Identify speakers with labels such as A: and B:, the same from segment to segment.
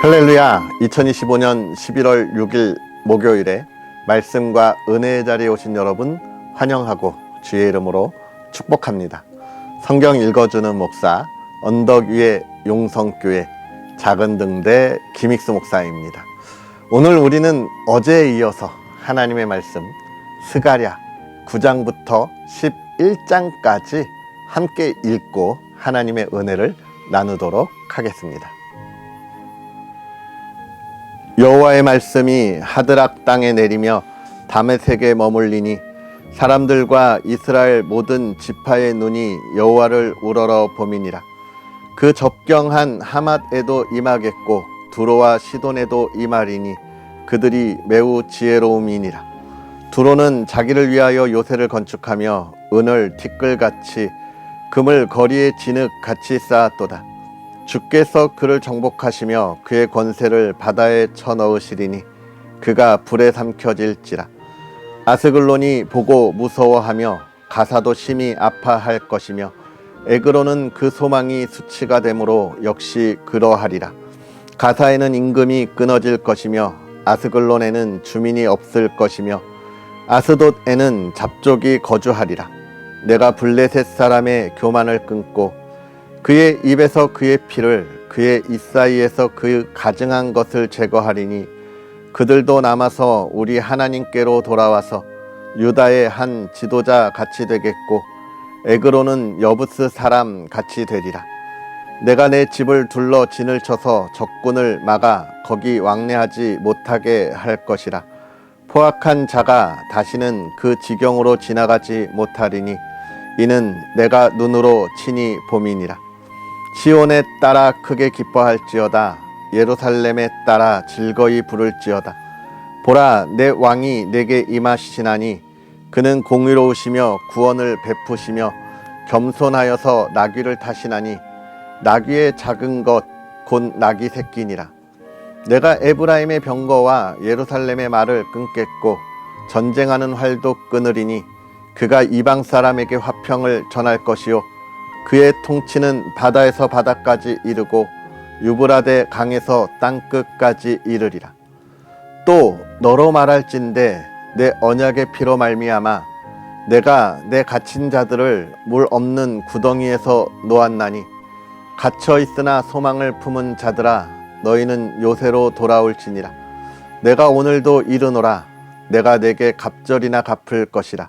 A: 할렐루야 2025년 11월 6일 목요일에 말씀과 은혜의 자리에 오신 여러분 환영하고 주의 이름으로 축복합니다. 성경 읽어주는 목사 언덕 위의 용성교회 작은 등대 김익수 목사입니다. 오늘 우리는 어제에 이어서 하나님의 말씀 스가랴 9장부터 11장까지 함께 읽고 하나님의 은혜를 나누도록 하겠습니다. 여호와의 말씀이 하드락 땅에 내리며 다메섹에 머물리니 사람들과 이스라엘 모든 지파의 눈이 여호와를 우러러 봄이니라. 그 접경한 하맛에도 임하겠고 두로와 시돈에도 임하리니 그들이 매우 지혜로움이니라. 두로는 자기를 위하여 요새를 건축하며 은을 티끌같이 금을 거리에 진흙같이 쌓았도다 주께서 그를 정복하시며 그의 권세를 바다에 쳐넣으시리니 그가 불에 삼켜질지라. 아스글론이 보고 무서워하며 가사도 심히 아파할 것이며 에그로는 그 소망이 수치가 되므로 역시 그러하리라. 가사에는 임금이 끊어질 것이며 아스글론에는 주민이 없을 것이며 아스돗에는 잡족이 거주하리라. 내가 블레셋 사람의 교만을 끊고 그의 입에서 그의 피를 그의 입 사이에서 그 가증한 것을 제거하리니 그들도 남아서 우리 하나님께로 돌아와서 유다의 한 지도자 같이 되겠고 에그로는 여부스 사람 같이 되리라. 내가 내 집을 둘러 진을 쳐서 적군을 막아 거기 왕래하지 못하게 할 것이라. 포악한 자가 다시는 그 지경으로 지나가지 못하리니 이는 내가 눈으로 친히 봄이니라. 시온에 따라 크게 기뻐할지어다. 예루살렘에 따라 즐거이 부를지어다. 보라 내 왕이 내게 임하시나니 그는 공의로우시며 구원을 베푸시며 겸손하여서 나귀를 타시나니 나귀의 작은 것 곧 나귀 새끼니라. 내가 에브라임의 병거와 예루살렘의 말을 끊겠고 전쟁하는 활도 끊으리니 그가 이방 사람에게 화평을 전할 것이요 그의 통치는 바다에서 바다까지 이르고 유브라데 강에서 땅 끝까지 이르리라. 또 너로 말할진대 내 언약의 피로 말미암아 내가 내 갇힌 자들을 물 없는 구덩이에서 놓았나니 갇혀 있으나 소망을 품은 자들아 너희는 요새로 돌아올지니라. 내가 오늘도 이르노라 내가 내게 갑절이나 갚을 것이라.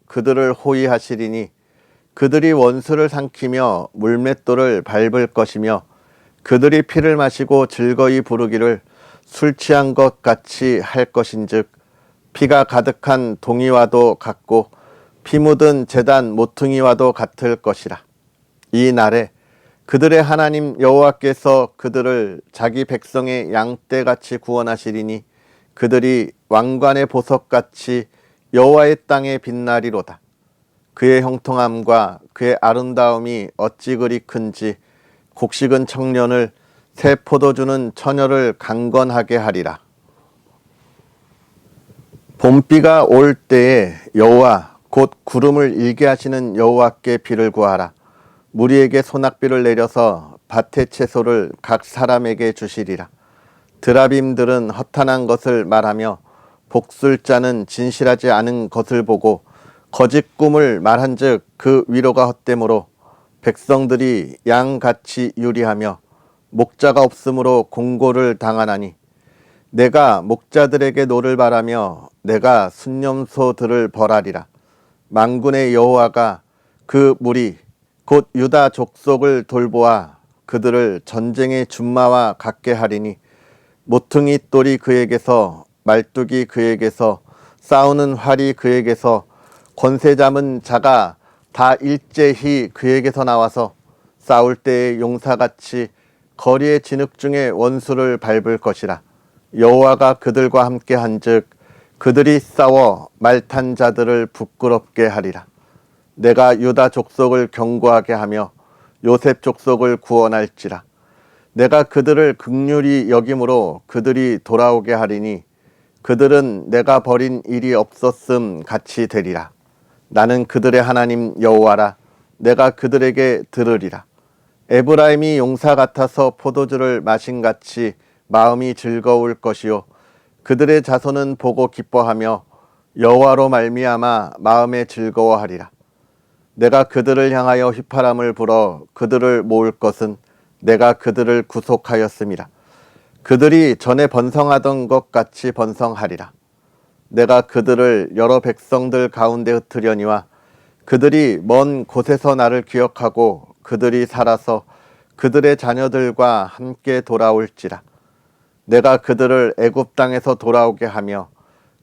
A: 그들을 호위하시리니 그들이 원수를 삼키며 물맷돌을 밟을 것이며 그들이 피를 마시고 즐거이 부르기를 술 취한 것 같이 할 것인즉 피가 가득한 동이와도 같고 피 묻은 재단 모퉁이와도 같을 것이라. 이 날에 그들의 하나님 여호와께서 그들을 자기 백성의 양떼같이 구원하시리니 그들이 왕관의 보석같이 여호와의 땅에 빛나리로다. 그의 형통함과 그의 아름다움이 어찌 그리 큰지 곡식은 청년을 새 포도주는 처녀를 강건하게 하리라. 봄비가 올 때에 여호와 곧 구름을 일게 하시는 여호와께 비를 구하라. 무리에게 소낙비를 내려서 밭의 채소를 각 사람에게 주시리라. 드라빔들은 허탄한 것을 말하며 복술자는 진실하지 않은 것을 보고 거짓 꿈을 말한즉 그 위로가 헛되므로 백성들이 양같이 유리하며 목자가 없으므로 공고를 당하나니 내가 목자들에게 노를 바라며 내가 순념소들을 벌하리라. 만군의 여호와가 그 무리 곧 유다 족속을 돌보아 그들을 전쟁의 준마와 같게 하리니 모퉁이 똘이 그에게서 말뚝이 그에게서 싸우는 활이 그에게서 권세 잡은 자가 다 일제히 그에게서 나와서 싸울 때의 용사같이 거리의 진흙 중에 원수를 밟을 것이라. 여호와가 그들과 함께 한즉 그들이 싸워 말탄 자들을 부끄럽게 하리라. 내가 유다 족속을 경고하게 하며 요셉 족속을 구원할지라. 내가 그들을 극률이 여김으로 그들이 돌아오게 하리니 그들은 내가 버린 일이 없었음 같이 되리라. 나는 그들의 하나님 여호와라. 내가 그들에게 들으리라. 에브라임이 용사 같아서 포도주를 마신 같이 마음이 즐거울 것이요. 그들의 자손은 보고 기뻐하며 여호와로 말미암아 마음에 즐거워하리라. 내가 그들을 향하여 휘파람을 불어 그들을 모을 것은 내가 그들을 구속하였음이라 그들이 전에 번성하던 것 같이 번성하리라. 내가 그들을 여러 백성들 가운데 흩으려니와 그들이 먼 곳에서 나를 기억하고 그들이 살아서 그들의 자녀들과 함께 돌아올지라. 내가 그들을 애굽 땅에서 돌아오게 하며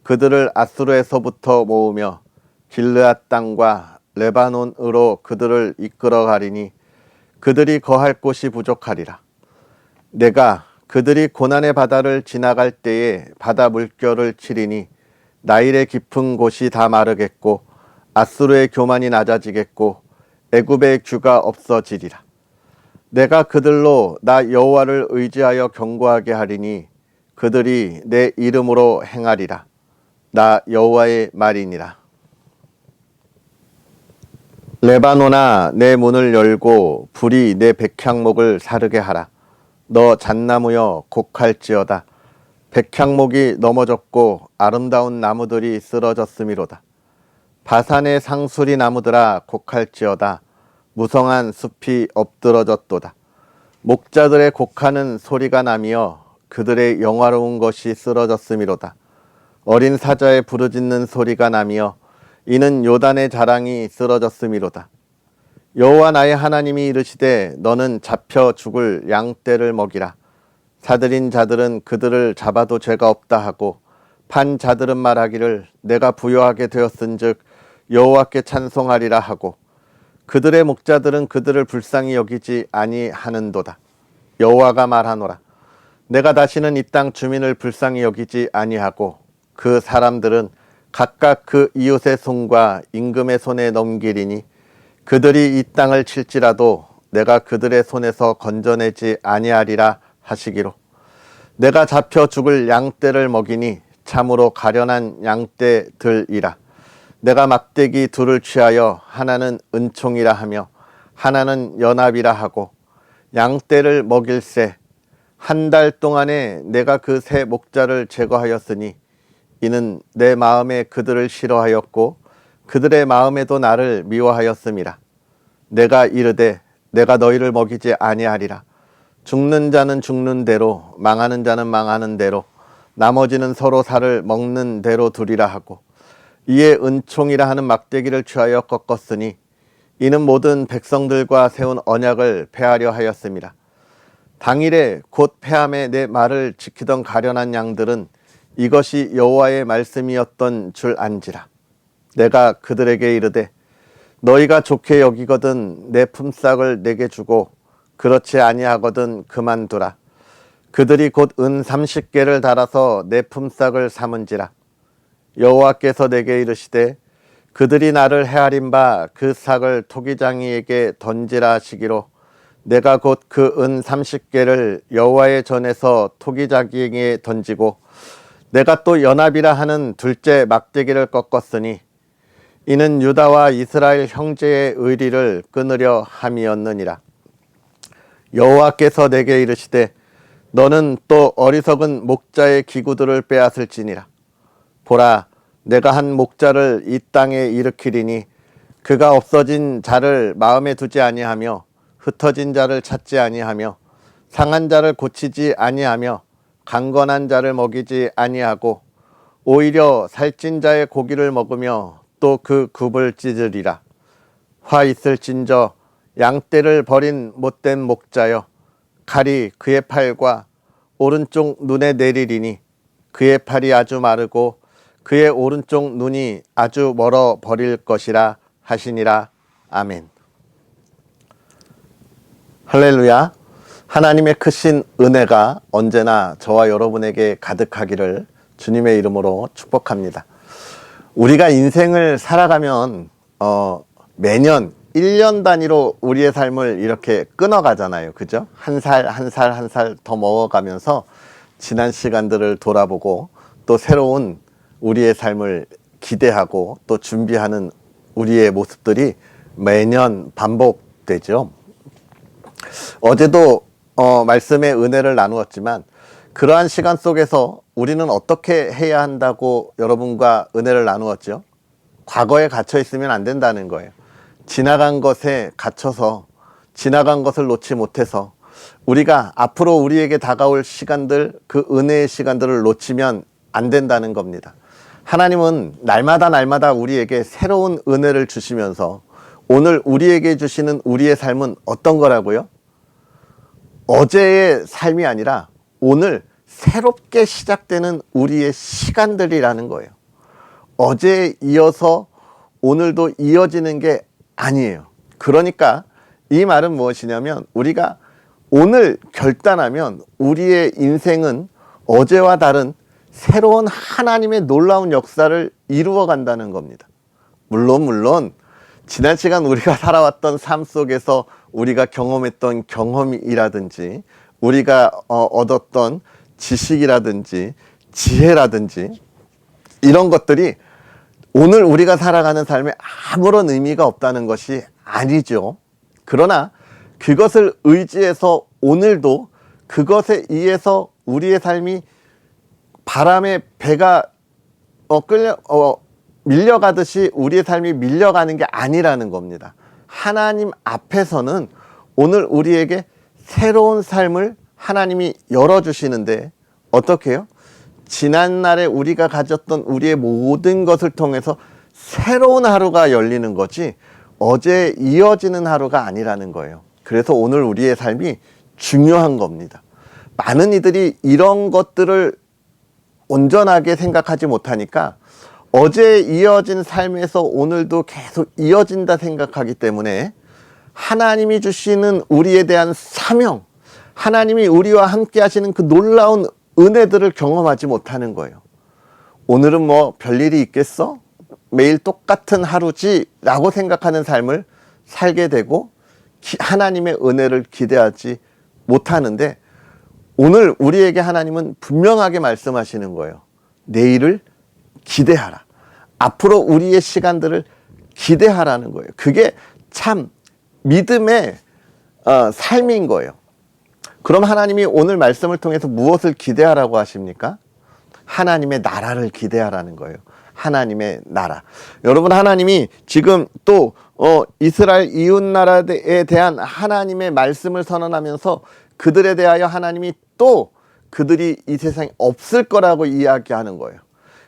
A: 그들을 아수르에서부터 모으며 길르앗 땅과 레바논으로 그들을 이끌어 가리니 그들이 거할 곳이 부족하리라. 내가 그들이 고난의 바다를 지나갈 때에 바다 물결을 치리니 나일의 깊은 곳이 다 마르겠고 아수르의 교만이 낮아지겠고 애굽의 규가 없어지리라. 내가 그들로 나 여호와를 의지하여 경고하게 하리니 그들이 내 이름으로 행하리라. 나 여호와의 말이니라. 레바노나 내 문을 열고 불이 내 백향목을 사르게 하라. 너 잣나무여 곡할지어다. 백향목이 넘어졌고 아름다운 나무들이 쓰러졌음이로다. 바산의 상수리 나무들아 곡할지어다. 무성한 숲이 엎드러졌도다. 목자들의 곡하는 소리가 나며 그들의 영화로운 것이 쓰러졌음이로다. 어린 사자의 부르짖는 소리가 나며 이는 요단의 자랑이 쓰러졌음이로다. 여호와 나의 하나님이 이르시되 너는 잡혀 죽을 양떼를 먹이라. 사들인 자들은 그들을 잡아도 죄가 없다 하고 판 자들은 말하기를 내가 부여하게 되었은즉 여호와께 찬송하리라 하고 그들의 목자들은 그들을 불쌍히 여기지 아니하는도다. 여호와가 말하노라. 내가 다시는 이 땅 주민을 불쌍히 여기지 아니하고 그 사람들은 각각 그 이웃의 손과 임금의 손에 넘기리니 그들이 이 땅을 칠지라도 내가 그들의 손에서 건져내지 아니하리라 하시기로. 내가 잡혀 죽을 양떼를 먹이니 참으로 가련한 양떼들이라. 내가 막대기 둘을 취하여 하나는 은총이라 하며 하나는 연합이라 하고 양떼를 먹일새 한 달 동안에 내가 그 새 목자를 제거하였으니 이는 내 마음에 그들을 싫어하였고 그들의 마음에도 나를 미워하였음이라 내가 이르되 내가 너희를 먹이지 아니하리라 죽는 자는 죽는 대로 망하는 자는 망하는 대로 나머지는 서로 살을 먹는 대로 두리라 하고 이에 은총이라 하는 막대기를 취하여 꺾었으니 이는 모든 백성들과 세운 언약을 폐하려 하였습니다. 당일에 곧 폐함에 내 말을 지키던 가련한 양들은 이것이 여호와의 말씀이었던 줄 안지라. 내가 그들에게 이르되 너희가 좋게 여기거든 내 품삯을 내게 주고 그렇지 아니하거든 그만두라. 그들이 곧 은 30개를 달아서 내 품삯을 삼은지라. 여호와께서 내게 이르시되 그들이 나를 헤아린 바 그 삭을 토기장이에게 던지라 하시기로 내가 곧 그 은 30개를 여호와의 전에서 토기장이에게 던지고 내가 또 연합이라 하는 둘째 막대기를 꺾었으니 이는 유다와 이스라엘 형제의 의리를 끊으려 함이었느니라. 여호와께서 내게 이르시되 너는 또 어리석은 목자의 기구들을 빼앗을지니라. 보라, 내가 한 목자를 이 땅에 일으키리니 그가 없어진 자를 마음에 두지 아니하며 흩어진 자를 찾지 아니하며 상한 자를 고치지 아니하며 강건한 자를 먹이지 아니하고 오히려 살찐 자의 고기를 먹으며 또 그 굽을 찢으리라. 화 있을진저 양떼를 버린 못된 목자여 칼이 그의 팔과 오른쪽 눈에 내리리니 그의 팔이 아주 마르고 그의 오른쪽 눈이 아주 멀어 버릴 것이라 하시니라 아멘. 할렐루야. 하나님의 크신 은혜가 언제나 저와 여러분에게 가득하기를 주님의 이름으로 축복합니다. 우리가 인생을 살아가면 어, 매년 1년 단위로 우리의 삶을 이렇게 끊어가잖아요. 그죠? 한 살, 한 살, 한 살 더 먹어가면서 지난 시간들을 돌아보고 또 새로운 우리의 삶을 기대하고 또 준비하는 우리의 모습들이 매년 반복되죠. 어제도 어, 말씀의 은혜를 나누었지만 그러한 시간 속에서 우리는 어떻게 해야 한다고 여러분과 은혜를 나누었죠? 과거에 갇혀 있으면 안 된다는 거예요. 지나간 것에 갇혀서 지나간 것을 놓지 못해서 우리가 앞으로 우리에게 다가올 시간들 그 은혜의 시간들을 놓치면 안 된다는 겁니다. 하나님은 날마다 날마다 우리에게 새로운 은혜를 주시면서 오늘 우리에게 주시는 우리의 삶은 어떤 거라고요? 어제의 삶이 아니라 오늘 새롭게 시작되는 우리의 시간들이라는 거예요. 어제에 이어서 오늘도 이어지는 게 아니에요. 그러니까 이 말은 무엇이냐면 우리가 오늘 결단하면 우리의 인생은 어제와 다른 새로운 하나님의 놀라운 역사를 이루어 간다는 겁니다. 물론 물론 지난 시간 우리가 살아왔던 삶 속에서 우리가 경험했던 경험이라든지 우리가 어, 얻었던 지식이라든지 지혜라든지 이런 것들이 오늘 우리가 살아가는 삶에 아무런 의미가 없다는 것이 아니죠. 그러나 그것을 의지해서 오늘도 그것에 의해서 우리의 삶이 바람에 배가 어, 끌려 어, 밀려가듯이 우리의 삶이 밀려가는 게 아니라는 겁니다. 하나님 앞에서는 오늘 우리에게 새로운 삶을 하나님이 열어주시는데 어떻게 해요? 지난날에 우리가 가졌던 우리의 모든 것을 통해서 새로운 하루가 열리는 거지 어제 이어지는 하루가 아니라는 거예요. 그래서 오늘 우리의 삶이 중요한 겁니다. 많은 이들이 이런 것들을 온전하게 생각하지 못하니까 어제 이어진 삶에서 오늘도 계속 이어진다 생각하기 때문에 하나님이 주시는 우리에 대한 사명, 하나님이 우리와 함께 하시는 그 놀라운 은혜들을 경험하지 못하는 거예요. 오늘은 뭐 별일이 있겠어? 매일 똑같은 하루지? 라고 생각하는 삶을 살게 되고 기, 하나님의 은혜를 기대하지 못하는데 오늘 우리에게 하나님은 분명하게 말씀하시는 거예요. 내일을 기대하라. 앞으로 우리의 시간들을 기대하라는 거예요. 그게 참 믿음의 어, 삶인 거예요. 그럼 하나님이 오늘 말씀을 통해서 무엇을 기대하라고 하십니까? 하나님의 나라를 기대하라는 거예요. 하나님의 나라. 여러분 하나님이 지금 또 어, 이스라엘 이웃 나라에 대한 하나님의 말씀을 선언하면서 그들에 대하여 하나님이 또 그들이 이 세상에 없을 거라고 이야기하는 거예요.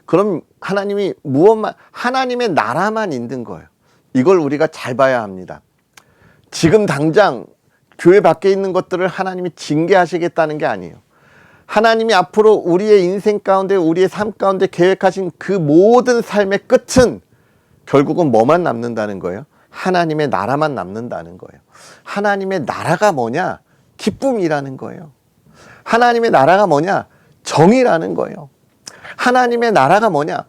A: 그럼 하나님이 무엇만 하나님의 나라만 있는 거예요. 이걸 우리가 잘 봐야 합니다. 지금 당장 교회 밖에 있는 것들을 하나님이 징계하시겠다는 게 아니에요. 하나님이 앞으로 우리의 인생 가운데 우리의 삶 가운데 계획하신 그 모든 삶의 끝은 결국은 뭐만 남는다는 거예요? 하나님의 나라만 남는다는 거예요. 하나님의 나라가 뭐냐? 기쁨이라는 거예요. 하나님의 나라가 뭐냐? 정의라는 거예요. 하나님의 나라가 뭐냐?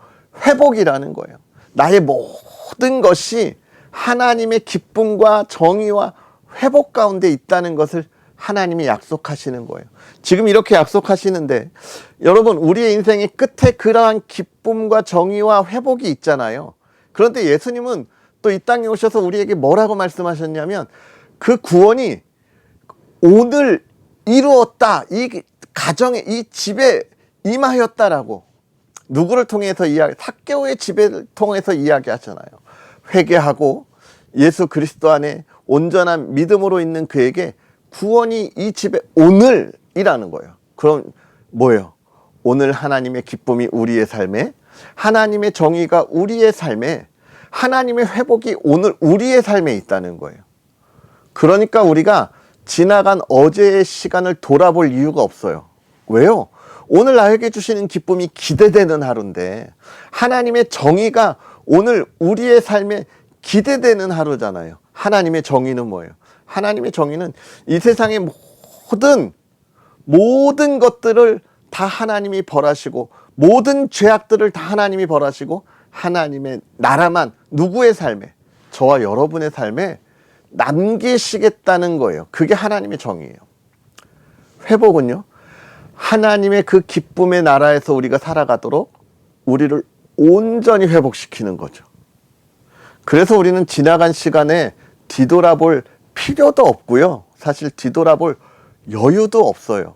A: 회복이라는 거예요. 나의 모든 것이 하나님의 기쁨과 정의와 회복 가운데 있다는 것을 하나님이 약속하시는 거예요. 지금 이렇게 약속하시는데 여러분 우리의 인생의 끝에 그러한 기쁨과 정의와 회복이 있잖아요. 그런데 예수님은 또 이 땅에 오셔서 우리에게 뭐라고 말씀하셨냐면 그 구원이 오늘 이루었다. 이 가정에 이 집에 임하였다라고 누구를 통해서 이야기 사개오의 집을 통해서 이야기하잖아요. 회개하고 예수 그리스도 안에 온전한 믿음으로 있는 그에게 구원이 이 집에 오늘이라는 거예요. 그럼 뭐예요? 오늘 하나님의 기쁨이 우리의 삶에 하나님의 정의가 우리의 삶에 하나님의 회복이 오늘 우리의 삶에 있다는 거예요. 그러니까 우리가 지나간 어제의 시간을 돌아볼 이유가 없어요. 왜요? 오늘 나에게 주시는 기쁨이 기대되는 하루인데 하나님의 정의가 오늘 우리의 삶에 기대되는 하루잖아요. 하나님의 정의는 뭐예요? 하나님의 정의는 이 세상의 모든 모든 것들을 다 하나님이 벌하시고 모든 죄악들을 다 하나님이 벌하시고 하나님의 나라만 누구의 삶에 저와 여러분의 삶에 남기시겠다는 거예요. 그게 하나님의 정의예요. 회복은요. 하나님의 그 기쁨의 나라에서 우리가 살아가도록 우리를 온전히 회복시키는 거죠. 그래서 우리는 지나간 시간에 뒤돌아볼 필요도 없고요. 사실 뒤돌아볼 여유도 없어요.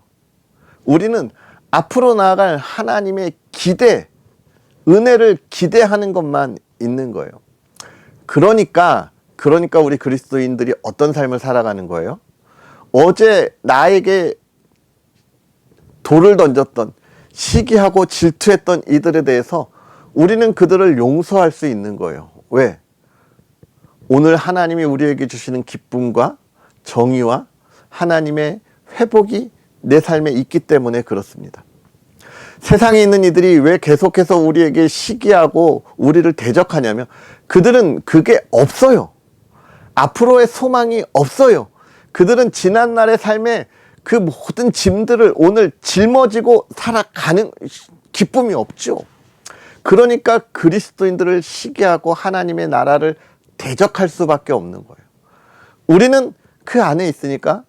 A: 우리는 앞으로 나아갈 하나님의 기대, 은혜를 기대하는 것만 있는 거예요. 그러니까, 그러니까 우리 그리스도인들이 어떤 삶을 살아가는 거예요? 어제 나에게 돌을 던졌던 시기하고 질투했던 이들에 대해서 우리는 그들을 용서할 수 있는 거예요. 왜? 오늘 하나님이 우리에게 주시는 기쁨과 정의와 하나님의 회복이 내 삶에 있기 때문에 그렇습니다. 세상에 있는 이들이 왜 계속해서 우리에게 시기하고 우리를 대적하냐면 그들은 그게 없어요. 앞으로의 소망이 없어요. 그들은 지난날의 삶에 그 모든 짐들을 오늘 짊어지고 살아가는 기쁨이 없죠. 그러니까 그리스도인들을 시기하고 하나님의 나라를 대적할 수밖에 없는 거예요. 우리는 그 안에 있으니까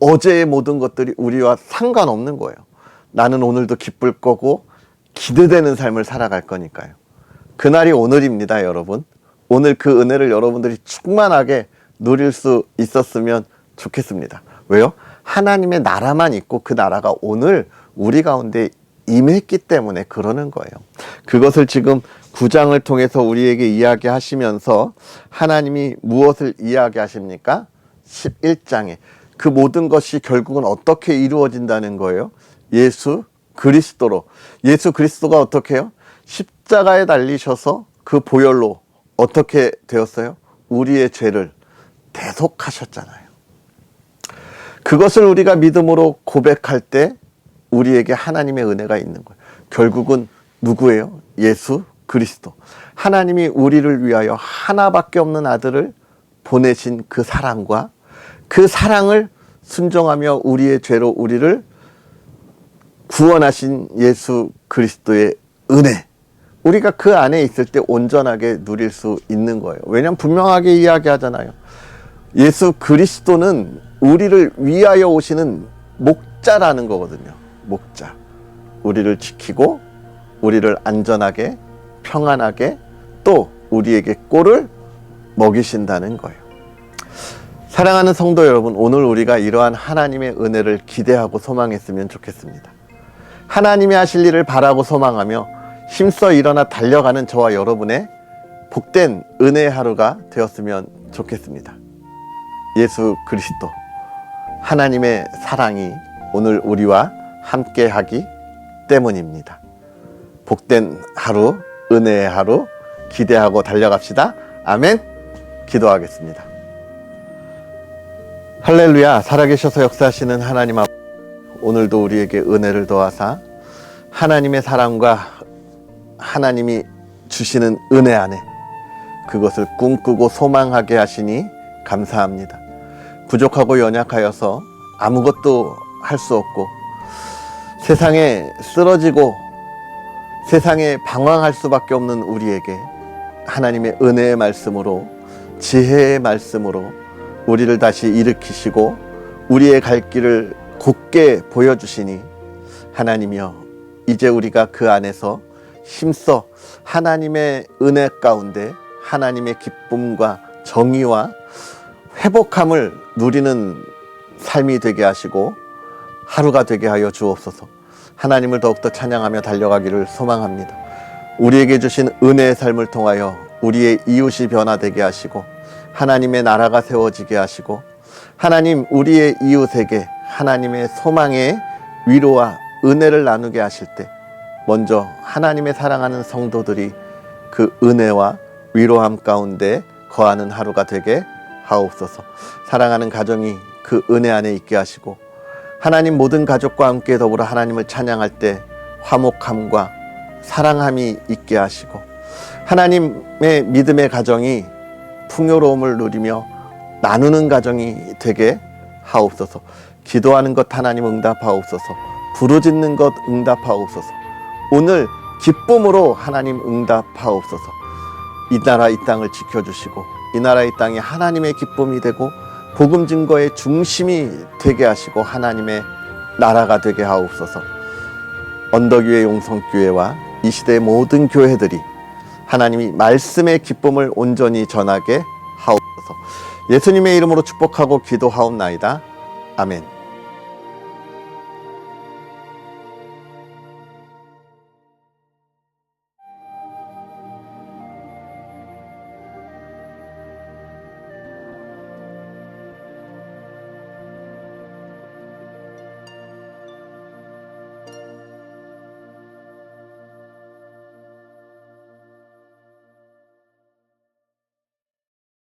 A: 어제의 모든 것들이 우리와 상관없는 거예요. 나는 오늘도 기쁠 거고 기대되는 삶을 살아갈 거니까요. 그날이 오늘입니다, 여러분. 오늘 그 은혜를 여러분들이 충만하게 누릴 수 있었으면 좋겠습니다. 왜요? 하나님의 나라만 있고 그 나라가 오늘 우리 가운데 임했기 때문에 그러는 거예요. 그것을 지금 구장을 통해서 우리에게 이야기하시면서 하나님이 무엇을 이야기하십니까? 11장에 그 모든 것이 결국은 어떻게 이루어진다는 거예요? 예수 그리스도로. 예수 그리스도가 어떻게 해요? 십자가에 달리셔서 그 보혈로 어떻게 되었어요? 우리의 죄를 대속하셨잖아요. 그것을 우리가 믿음으로 고백할 때 우리에게 하나님의 은혜가 있는 거예요. 결국은 누구예요? 예수 그리스도. 하나님이 우리를 위하여 하나밖에 없는 아들을 보내신 그 사랑과 그 사랑을 순종하며 우리의 죄로 우리를 구원하신 예수 그리스도의 은혜. 우리가 그 안에 있을 때 온전하게 누릴 수 있는 거예요. 왜냐하면 분명하게 이야기하잖아요. 예수 그리스도는 우리를 위하여 오시는 목자라는 거거든요. 목자. 우리를 지키고 우리를 안전하게 평안하게 또 우리에게 꼴을 먹이신다는 거예요. 사랑하는 성도 여러분, 오늘 우리가 이러한 하나님의 은혜를 기대하고 소망했으면 좋겠습니다. 하나님이 하실 일을 바라고 소망하며 힘써 일어나 달려가는 저와 여러분의 복된 은혜의 하루가 되었으면 좋겠습니다. 예수 그리스도, 하나님의 사랑이 오늘 우리와 함께 하기 때문입니다. 복된 하루, 은혜의 하루 기대하고 달려갑시다. 아멘. 기도하겠습니다. 할렐루야. 살아계셔서 역사하시는 하나님 앞 오늘도 우리에게 은혜를 더하사 하나님의 사랑과 하나님이 주시는 은혜 안에 그것을 꿈꾸고 소망하게 하시니 감사합니다. 부족하고 연약하여서 아무것도 할 수 없고 세상에 쓰러지고 세상에 방황할 수밖에 없는 우리에게 하나님의 은혜의 말씀으로 지혜의 말씀으로 우리를 다시 일으키시고 우리의 갈 길을 곧게 보여주시니 하나님이여 이제 우리가 그 안에서 힘써 하나님의 은혜 가운데 하나님의 기쁨과 정의와 회복함을 누리는 삶이 되게 하시고 하루가 되게 하여 주옵소서. 하나님을 더욱더 찬양하며 달려가기를 소망합니다. 우리에게 주신 은혜의 삶을 통하여 우리의 이웃이 변화되게 하시고 하나님의 나라가 세워지게 하시고 하나님 우리의 이웃에게 하나님의 소망의 위로와 은혜를 나누게 하실 때 먼저 하나님의 사랑하는 성도들이 그 은혜와 위로함 가운데 거하는 하루가 되게 하옵소서. 사랑하는 가정이 그 은혜 안에 있게 하시고 하나님 모든 가족과 함께 더불어 하나님을 찬양할 때 화목함과 사랑함이 있게 하시고 하나님의 믿음의 가정이 풍요로움을 누리며 나누는 가정이 되게 하옵소서. 기도하는 것 하나님 응답하옵소서. 부르짖는 것 응답하옵소서. 오늘 기쁨으로 하나님 응답하옵소서. 이 나라 이 땅을 지켜주시고 이 나라 이 땅이 하나님의 기쁨이 되고 복음 증거의 중심이 되게 하시고 하나님의 나라가 되게 하옵소서. 언덕 위의 용성교회와 이 시대의 모든 교회들이 하나님이 말씀의 기쁨을 온전히 전하게 하옵소서. 예수님의 이름으로 축복하고 기도하옵나이다. 아멘.